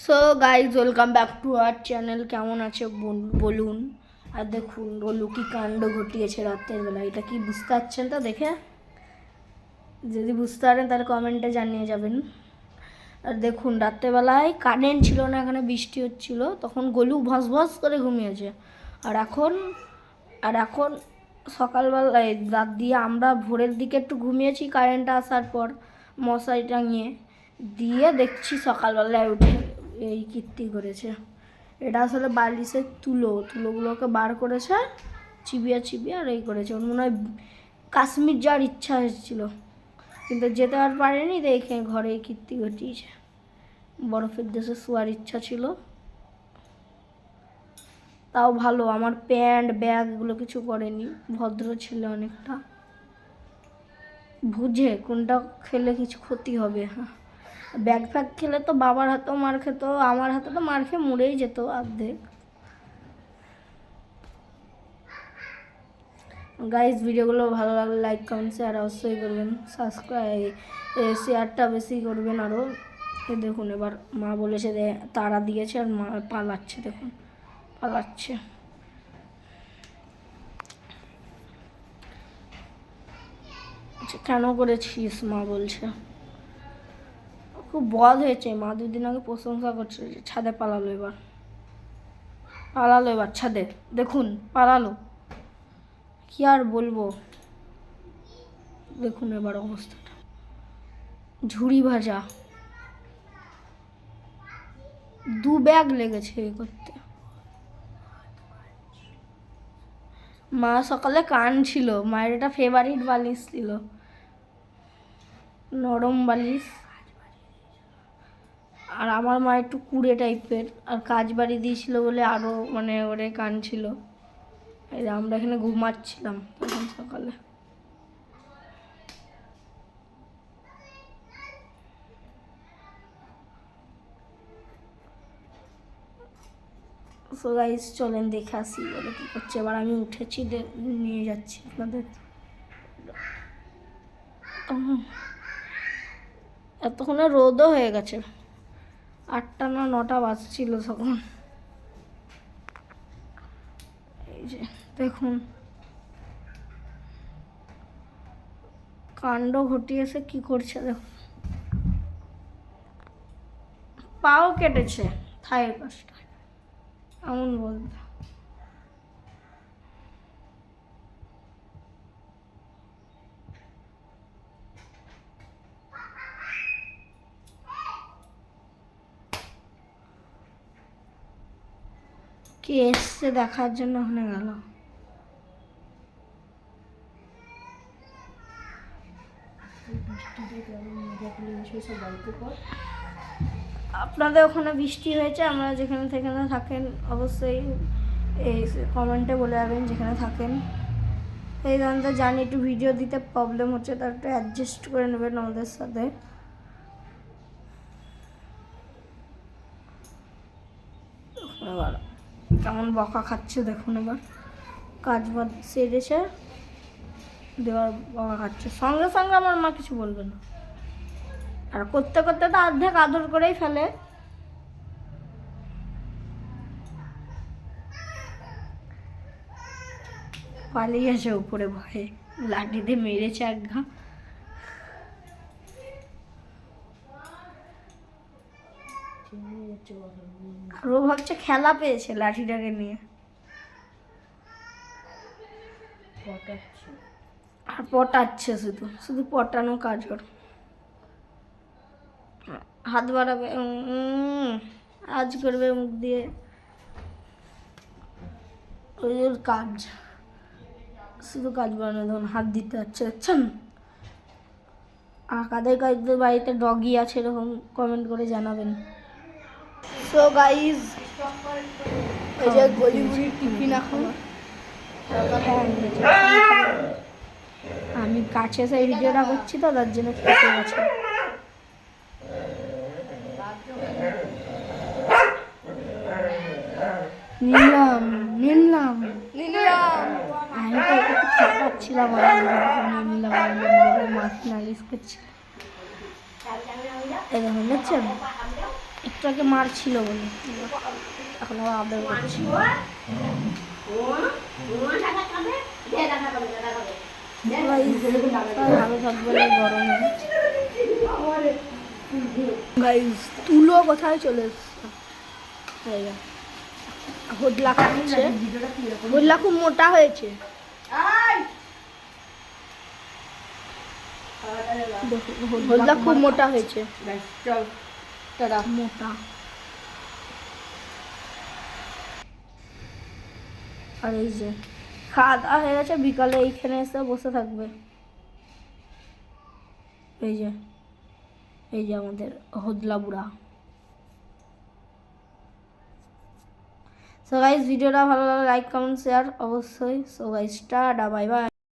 So guys welcome back to our channel কেমন আছে বল- বলুন? আর দেখুন বলু কি কাণ্ড ঘটিয়েছে রাতের বেলা। এটা কি বুঝতে পারছেন তো দেখে? যদি বুঝতে পারেন, তাহলে কমেন্টে জানিয়ে যাবেন। আর দেখুন, রাত্রেবেলায় কারেন্ট ছিল না, এখানে বৃষ্টি হচ্ছিল। তখন গলু ভস ভস করে ঘুমিয়েছে। আর এখন আর এখন সকালবেলা এই রাত দিয়ে আমরা ভোরের দিকে একটু ঘুমিয়েছি কারেন্টটা আসার পর মশারি টাঙিয়ে দিয়ে দেখছি সকালবেলায় উঠে এই কীর্তি করেছে। এটা আসলে বালিশের তুলো, তুলোগুলোকে বার করেছে, চিবিয়ে চিবিয়ে আর এই করেছে। ওর মনে হয় কাশ্মীর যাওয়ার ইচ্ছা হয়েছিল কিন্তু যেতে আর পারেনি, দেখে ঘরে কীর্তি ঘটিয়েছে। বরফের দেশে শোয়ার ইচ্ছা ছিল। তাও ভালো, আমার প্যান্ট, ব্যাগ এগুলো কিছু করেনি ভদ্র ছিল অনেকটা। বুঝে কোনটা খেলে কিছু ক্ষতি হবে। হ্যাঁ ব্যাগ ফ্যাগ খেলে তো বাবার হাতেও মার খেত, আমার হাতে তো মার খেয়ে মরেই যেত অর্ধেক। গাইজ ভিডিওগুলো ভালো লাগলে লাইক কমেন্ট শেয়ার অবশ্যই করবেন। সাবস্ক্রাইব শেয়ারটা বেশি করবেন আরও দেখুন, এবার মা বলেছে যে তারা দিয়েছে আর মা পালাচ্ছে, দেখুন, পালাচ্ছে। আচ্ছা কেন করেছিস মা বলছে? খুব বল হয়েছে, মা দুদিন আগে প্রশংসা করছে ছাদে পালালো এবার। পালালো এবার ছাদে, দেখুন, পালালো। কি আর বলব? দেখুন এবার অবস্থাটা। ঝুড়ি ভাজা। দু ব্যাগ লেগেছে এ করতে। মা সকালে কান ছিল, মায়ের এটা ফেভারিট বালিশ ছিল। নরম বালিশ। আর আমার মা একটু কুড়ে টাইপের, আর কাজ বাড়ি দিয়েছিল বলে আরও মানে ওরে কান ছিল আমরা এখানে ঘুমাচ্ছিলাম তখন সকালে। সো গাইস চলেন দেখে আসি বলে কী করছে। এবার আমি উঠেছি নিয়ে যাচ্ছি আপনাদের। এতক্ষণে রোদও হয়ে গেছে। আটটা না নটা বাজছিল তখন। এই যে, দেখুন। কাণ্ড ঘটিয়েছে, কি করছে দেখুন। পাও কেটেছে থায়ের পাশটা এমন বলতে। কে এসছে দেখার জন্য ওখানে গেল? আপনাদের ওখানে বৃষ্টি হয়েছে আমরা যেখানে সেখানে থাকেন অবশ্যই এই কমেন্টে বলে যাবেন যেখানে থাকেন। এই ধরনের জানি, একটু ভিডিও দিতে প্রবলেম হচ্ছে, তার একটু অ্যাডজাস্ট করে নেবেন আমাদের সাথে। দেখুন এবার কেমন বকা খাচ্ছে দেখুন এবার। কাজ বাদ সেরেছে দেওয়ার বকা খাচ্ছে। সঙ্গে সঙ্গে আমার মা কিছু বলবে না। আর করতে করতে তো অর্ধেক আদর করেই ফেলে। পালিয়েছে উপরে ভয়ে লাঠিতে মেরেছে এক ঘা। আর ও ভাবছে খেলা পেয়েছে লাঠিটাকে নিয়ে। আর পটাচ্ছে শুধু শুধু পটানো কাজ ওর। হাত বাড়াবে উম, আজ করবে মুখ দিয়ে। ওই ওর কাজ। শুধু কাজ বানানো ধরুন হাত দিতে যাচ্ছে দেখছেন আর কাদের কাদের বাড়িতে ডগি আছে এরকম কমেন্ট করে জানাবেন। সো গাইজ এই যে গলিগুড়ির টিফিন এখন আমি কাছে সেই ভিডিওটা করছি তো, তার জন্য খেতে গেছে। নিলাম নিলাম। নিলাম আমি তো একটু খাচ্ছিলাম নিলাম নিলাম মাছ নালিশ করছি। এরকম দেখছেন বাচ্চাকে মারছিল বলে। এখন আবার আদর করছি। ভালো থাকবে গরমে। গাইস তুলো কোথায় চলে এসছে। খাচ্ছে। হোদলা খুব মোটা হয়েছে। হোদলা খুব মোটা হয়েছে। টাটা মোটা। আর এই যে খাওয়া দাওয়া হয়ে গেছে বিকালে এইখানে এসে বসে থাকবে। এই যে এই যে আমাদের হদলা বুড়া। সো গাইস ভিডিওটা ভালো লাগলে লাইক কমেন্ট শেয়ার অবশ্যই। So guys tata bye bye